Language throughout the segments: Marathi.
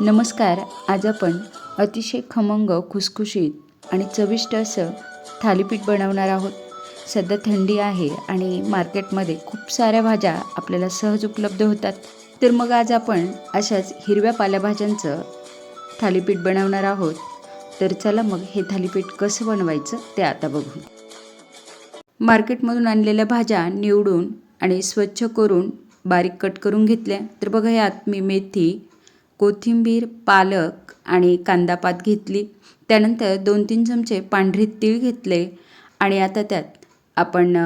नमस्कार आज आपण अतिशय खमंग खुसखुशीत आणि चविष्ट असं थालीपीठ बनवणार आहोत. सध्या थंडी आहे आणि मार्केटमध्ये खूप साऱ्या भाज्या आपल्याला सहज उपलब्ध होतात. तर मग आज आपण अशाच हिरव्या पालेभाज्यांचं थालीपीठ बनवणार आहोत. तर चला मग हे थालीपीठ कसं बनवायचं ते आता बघू. मार्केटमधून आणलेल्या भाज्या निवडून आणि स्वच्छ करून बारीक कट करून घेतल्या. तर बघा यात मी मेथी कोथिंबीर पालक आणि कांदापात घेतली. त्यानंतर दोन तीन चमचे पांढरे तीळ घेतले आणि आता त्यात आपण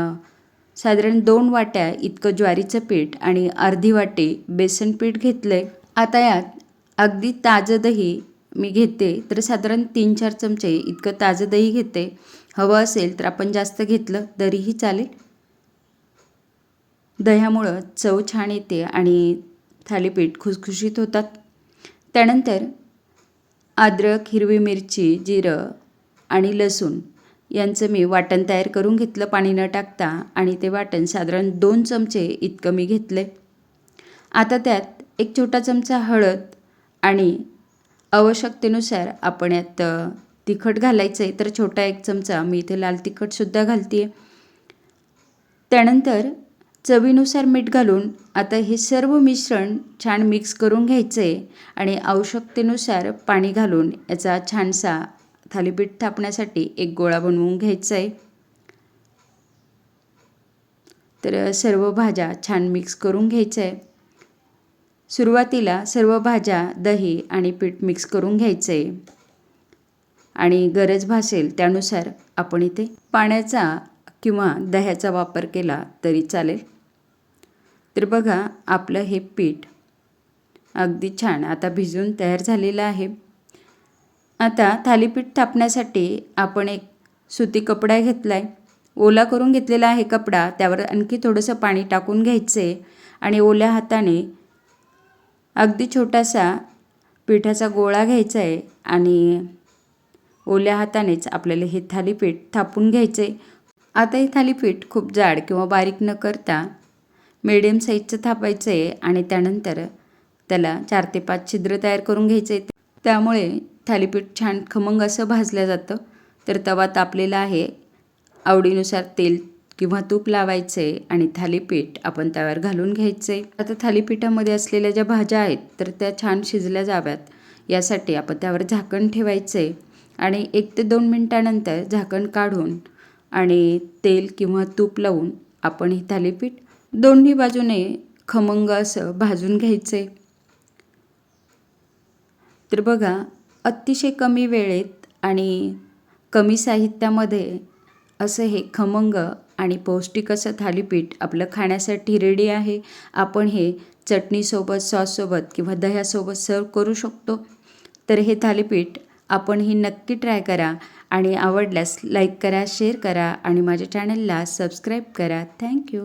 साधारण दोन वाट्या इतकं ज्वारीचं पीठ आणि अर्धी वाटी बेसन पीठ घेतले. आता यात अगदी ताजं दही मी घेते तर साधारण तीन चार चमचे इतकं ताजं दही घेते. हवं असेल तर आपण जास्त घेतलं तरीही चालेल. दह्यामुळं चव छान येते आणि थालीपीठ खुसखुशीत होतात. त्यानंतर अद्रक हिरवी मिरची जिरं आणि लसूण यांचं मी वाटण तयार करून घेतलं पाणी न टाकता आणि ते वाटण साधारण दोन चमचे इतकं मी घेतले आता त्यात एक छोटा चमचा हळद आणि आवश्यकतेनुसार आपण यात तिखट घालायचं आहे तर छोटा एक चमचा मी इथे लाल तिखटसुद्धा घालते आहे त्यानंतर चवीनुसार मीठ घालून आता हे सर्व मिश्रण छान मिक्स करून घ्यायचं आहे आणि आवश्यकतेनुसार पाणी घालून याचा छानसा थालीपीठ थापण्यासाठी एक गोळा बनवून घ्यायचा आहे तर सर्व भाज्या छान मिक्स करून घ्यायचं. आहे सुरुवातीला सर्व भाज्या दही आणि पीठ मिक्स करून घ्यायचं. आहे आणि गरज भासेल त्यानुसार आपण इथे पाण्याचा किंवा दह्याचा वापर केला तरी चालेल. तर बघा आपलं हे पीठ अगदी छान आता भिजून तयार झालेलं आहे. आता थालीपीठ थापण्यासाठी आपण एक सुती कपडा घेतला आहे ओला करून घेतलेला आहे कपडा त्यावर आणखी थोडंसं पाणी टाकून घ्यायचं आहे आणि ओल्या हाताने अगदी छोटासा पिठाचा गोळा घ्यायचा आहे आणि ओल्या हातानेच आपल्याला हे थालीपीठ थापून घ्यायचं आहे आता हे थालीपीठ खूप जाड किंवा बारीक न करता मिडियम साईजचं थापायचं आहे आणि त्यानंतर त्याला चार ते पाच छिद्र तयार करून घ्यायचे आहे त्यामुळे थालीपीठ छान खमंग असं भाजलं जातं. तर तवा तापलेला आहे. आवडीनुसार तेल किंवा तूप लावायचे आणि थालीपीठ आपण त्यावर घालून घ्यायचे. आता थालीपीठामध्ये असलेल्या ज्या भाज्या आहेत तर त्या छान शिजल्या जाव्यात. यासाठी आपण त्यावर झाकण ठेवायचे आणि एक ते दोन मिनटानंतर झाकण काढून आणि तेल किंवा तूप लावून आपण ही थालीपीठ दोन्ही बाजूने खमंग असं भाजून घ्यायचं. आहे तर बघा अतिशय कमी वेळेत आणि कमी साहित्यामध्ये असं हे खमंग आणि पौष्टिक असं थालीपीठ आपलं खाण्यासाठी रेडी आहे. आपण हे चटणीसोबत सॉससोबत किंवा दह्यासोबत सर्व करू शकतो. तर हे थालीपीठ आपण ही नक्की ट्राय करा आणि आवडल्यास लाईक करा शेअर करा आणि माझ्या चॅनलला सबस्क्राईब करा. थँक्यू